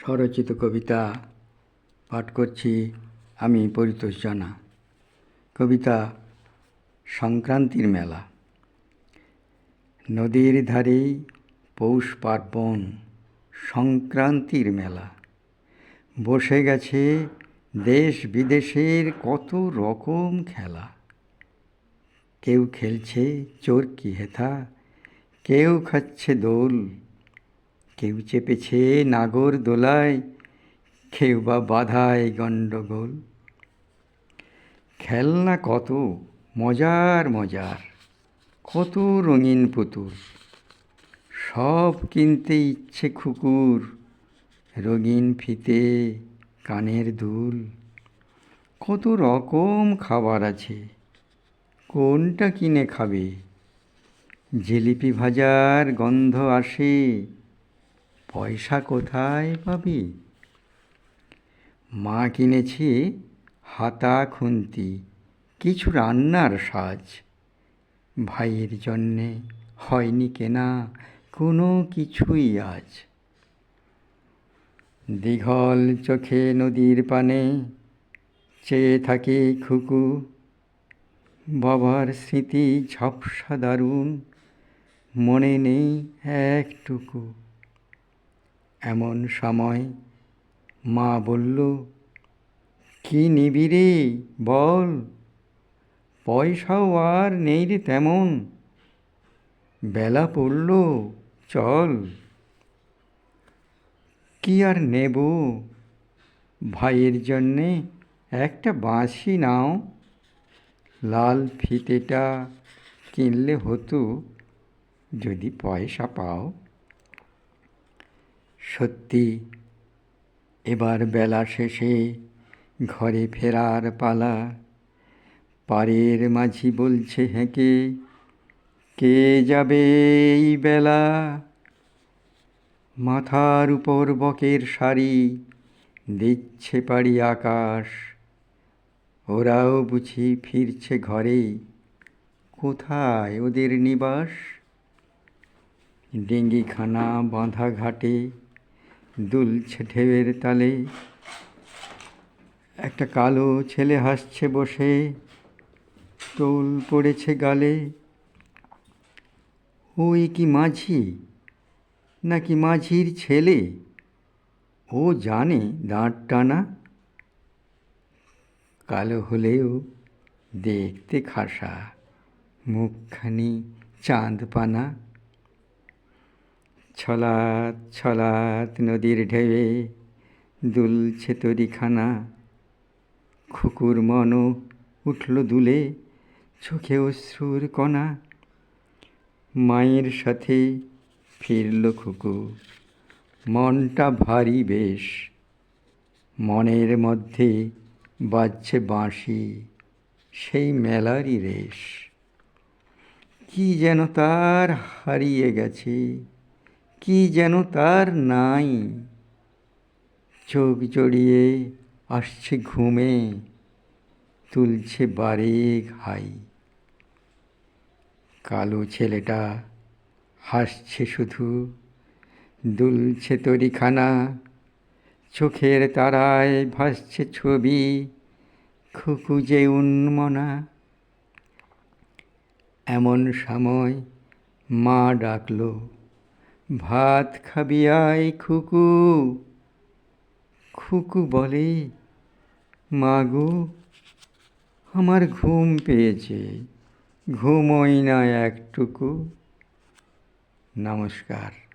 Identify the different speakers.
Speaker 1: স্বরচিত কবিতা পাঠ করছি আমি পরিতোষ জানা। কবিতা সংক্রান্তির মেলা। নদীর ধারে পৌষ পার্বণ সংক্রান্তির মেলা। বসে গেছে দেশ বিদেশের কত রকম খেলা। কেউ খেলছে চোরকি হেথা, কেউ খাচ্ছে দোল। কেউ চেপেছে নাগর দোলায়, কেউ বা বাধায় গণ্ডগোল। খেলনা কত মজার মজার, কত রঙিন পুতুল। সব কিনতে ইচ্ছে খুকুর রঙিন ফিতে কানের দুল। কত রকম খাবার আছে, কোনটা কিনে খাবে? জিলিপি ভাজার গন্ধ আসে পয়সা কোথায় পাবি? মা কিনেছে হাতা খুন্তি, কিছু রান্নার সাজ। ভাইয়ের জন্যে হয়নি কেনা কোনো কিছুই আজ। দীঘল চোখে নদীর পানে চেয়ে থাকে খুকু। বাবার স্মৃতি ঝাপসা দারুণ, মনে নেই একটুকু। এমন সময় মা বলল, কি নিবি রে, বল। পয়সাও আর নেই রে তেমন। বেলা পড়ল, চল। কি আর নেব? ভাইয়ের জন্যে একটা বাঁশি নাও। লাল ফিতেটা কিনলে হতো, যদি পয়সা পাও। সত্যি, এবার বেলা শেষে ঘরে ফেরার পালা। পাড়ের মাঝি বলছে হেঁকে কে যাবে এই বেলা? মাথার উপর বকের শাড়ি দিচ্ছে পাড়ি আকাশ। ওরাও বুঝি ফিরছে ঘরে, কোথায় ওদের নিবাস? ডিঙ্গিখানা বাঁধা ঘাটে দুলছে ঢেউয়ের তালে। একটা কালো ছেলে হাসছে বসে টোল পড়েছে গালে। ওই কি মাঝি, নাকি মাঝির ছেলে? ও জানে দাঁড় টানা। কালো হলেও দেখতে খাসা, মুখখানি চাঁদ পানা। ছলাত ছলাত নদীর ঢেউয়ে দুলছে তরিখানা। খুকুর মনও উঠল দুলে, চোখে অশ্রুর কণা। মায়ের সাথে ফিরল খুকু মনটা ভারী বেশ। মনের মধ্যে বাজছে বাঁশি, সেই মেলারই রেশ। কি যেন তার হারিয়ে গেছে। কি যেন তার নাই। চোখ জড়িয়ে আসছে ঘুমে, তুলছে বারে ঘাই কালো ছেলেটা হাসছে শুধু, দুলছে তরিখানা চোখের তারায় ভাসছে ছবি, খুকু যে উন্মনা। এমন সময় মা ডাকলো ভাত খাবি আয় খুকু। খুকু বলে মাগু আমার ঘুম পেয়েছে। ঘুমোই না একটুকু। নমস্কার।